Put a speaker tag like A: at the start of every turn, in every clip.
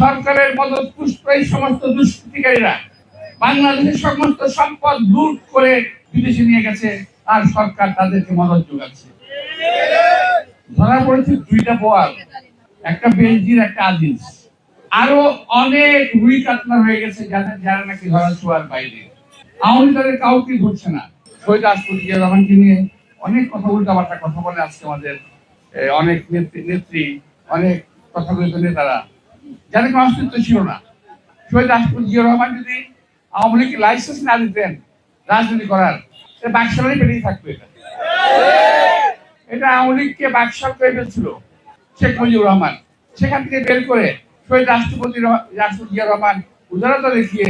A: সরকারের মদত পুষ্ট এই সমস্ত দুষ্কৃতিকারীরা বাংলাদেশের সমস্ত সম্পদ লুট করে বিদেশে নিয়ে গেছে, আর সরকার তাদেরকে মদত যোগাচ্ছে। ধরা পড়েছে দুইটা বোয়াল, একটা বেলজির, একটা আজিজ। আরও অনেক রুই কাতলা হয়ে গেছে যাদের যারা নাকি ধরা ছোঁয়ার বাইরে। আওয়ামী তাদের কাউকে ধরছে না। শহীদ রাষ্ট্রপতি রহমানকে নিয়ে অনেক কথা উল্টাপাল্টা কথা বলে আজকে আমাদের অনেক নেত্রী অনেক তথাকথিত নেতারা। যাদের কোনো অস্তিত্ব ছিল না। শহীদ রাষ্ট্রপতি জিয়া রহমান যদি আওয়ামী লীগ লাইসেন্স না দিতেন রাজনীতি করার বাক্সালেই পেরিয়ে থাকতো এটা। এটা আওয়ামী লীগকে বাকশাল করে ফেলছিল শেখ মুজিবুর রহমান। সেখান থেকে বের করে শহীদ রাষ্ট্রপতি রাষ্ট্রপতি জিয়া রহমান উদারতা দেখিয়ে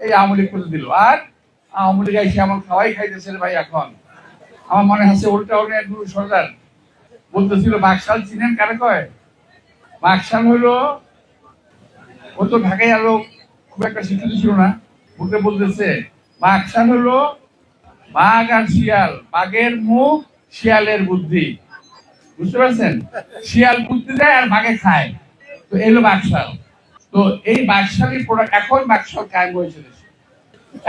A: এই আওয়ামী লীগ করে দিল। আর আওয়ামী লীগ এসে এমন খাওয়াই খাইতেছে ভাই এখন। আমার মনে হচ্ছে উল্টা উল্টা গুরু সর্দার বলতেছিল, বাকশাল চিনেন কারে কয়? বাকশাল হলো ও তো ঢাকায় আলো খুব একটা শিক্ষিত ছিল না। ওকে বলতেছে বাকশাল হলো বাঘ আর শিয়াল, বাঘের মুখ শিয়ালের বুদ্ধি। বুঝতে পারছেন? শিয়াল বুদ্ধি দেয় আর বাঘে খায়। তো এলো বাকশাল তো এই বাকশালী প্রোডাক্ট এখন বাকশাল কায়েম হয়েছে।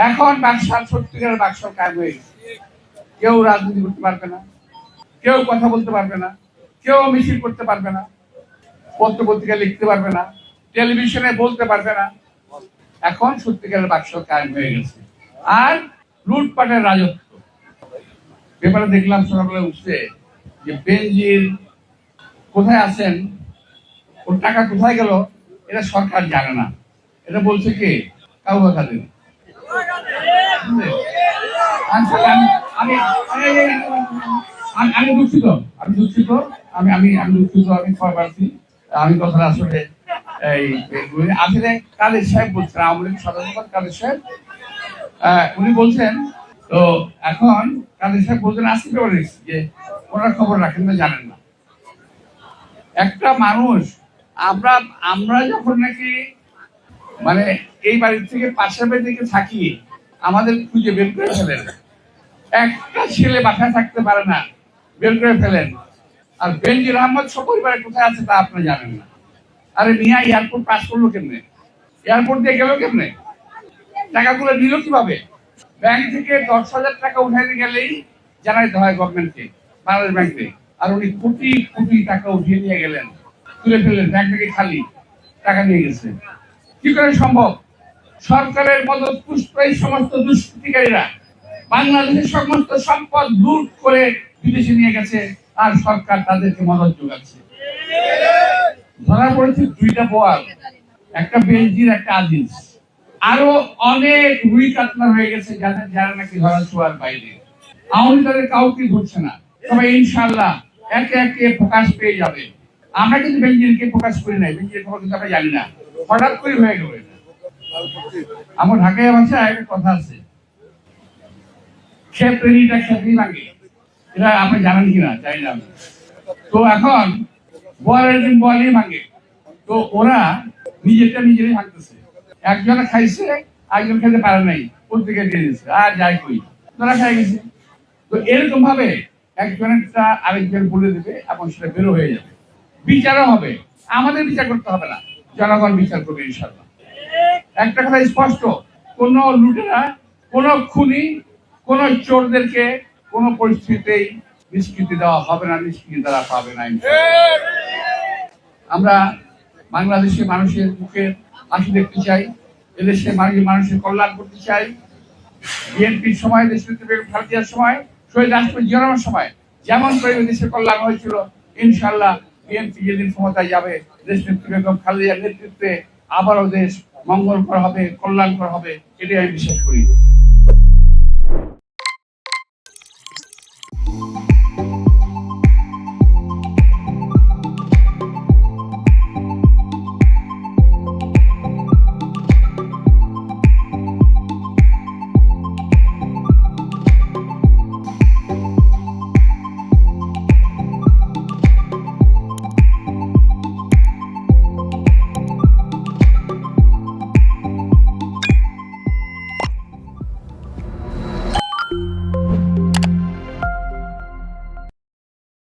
A: এখন বাকশাল সত্যিকার বাকশাল কায়েম হয়ে গেছে। কেউ রাজনীতি করতে পারবে না। কেউ কথা বলতে পারবে না। কেউ মিছিল করতে পারবে না। পত্র পত্রিকা লিখতে পারবে না। টেলিভিশনে বলতে পারবে না। এখন সত্যিকারের বাক্স কায়েম হয়ে গেছে। আর লুটপাটের রাজত্ব। পেপারে দেখলাম সকালবেলা উঠছে যে বেনজির কোথায় আছেন? ওর টাকা কোথায় গেল? এটা সরকার জানে না। এটা বলছে কি? কাউ কথা আমি আমি দুঃখিত। আমি দুঃখিত। আমি আমি আমি দুঃখিত। আমি পাচ্ছি আমি কথাটা আসলে একটা মানুষ, আমরা আমরা যখন নাকি মানে এই বাড়ির থেকে পাশের বাড়ি থেকে থাকি, আমাদের খুঁজে বের করে ফেলেন। একটা ছেলে বাসায় থাকতে পারে না, বের করে ফেলেন। আর বেনজির আহমদ সপরিবারে কোথায় আছে তা আপনি জানেন না। আরে মিয়া এয়ারপোর্ট পাস করল কেমনে? এয়ারপোর্ট দিয়ে গেল কেমনে? টাকাগুলো নিল কীভাবে? ব্যাংক থেকে দশ হাজার টাকা উঠাইতে গেলেই জানাইতে হয় গভর্নমেন্টকে বাংলাদেশ ব্যাংকে আর উনি কোটি কোটি টাকা উঠিয়ে নিয়ে গেলেন। তুলে ফেললেন ব্যাংক থেকে খালি টাকা নিয়ে গেছে। কি করে সম্ভব? সরকারের মদত পুষ্ট এই সমস্ত দুষ্কৃতিকারীরা বাংলাদেশের সমস্ত সম্পদ লুট করে বিদেশে নিয়ে গেছে, আর সরকার তাদেরকে মদত যোগাচ্ছে। ধরা পড়েছে দুইটা বোয়াল, একটা বেলজির একটা আজিজ। আরও অনেক রুই কাতলা হয়ে গেছে যাদের যারা নাকি ধরা ছোঁয়ার বাইরে। আওয়ামী তাদের কাউকে ধরছে না। তবে ইনশাল্লাহ একে একে প্রকাশ পেয়ে যাবে। আমরা কিন্তু বেঞ্জিনকে প্রকাশ করি নাই। বেঞ্জিনের খবর কিন্তু আমরা জানি না। হঠাৎ করে হয়ে গেল আমার ঢাকায় ভাষায় একটা কথা আছে। ক্ষেত্রেরইটা ক্ষেত্রেই লাগে এটা আপনি জানেন কিনা? জানি না তো এখন এরকম ভাবে আরেকজন বলে দেবে এবং সেটা বেরো হয়ে যাবে। বিচারও হবে। আমাদের বিচার করতে হবে না। জনগণ বিচার করবে ইনশাল্লাহ একটা কথা স্পষ্ট। কোন লুটেরা, কোন খুনি, কোন চোরদেরকে কোন পরিস্থিতিতেই নিষ্কৃতি দেওয়া হবে না, নিষ্কৃতি তারা পাবে না। আমরা বাংলাদেশের মানুষের মুখে হাসি দেখতে চাই, এদেশের মানুষের মানুষের কল্যাণ করতে চাই। বিএনপির সময় দেশের খালেদার সময়, শহীদ রাষ্ট্রপতি জিয়ারমের সময় যেমন করে দেশের কল্যাণ হয়েছিল ইনশাল্লাহ বিএনপি যেদিন ক্ষমতায় যাবে, দেশ নেত্রী বেগম খালেদার নেতৃত্বে আবারও দেশ মঙ্গল করা হবে কল্যাণ করা হবে, এটাই আমি বিশ্বাস করি।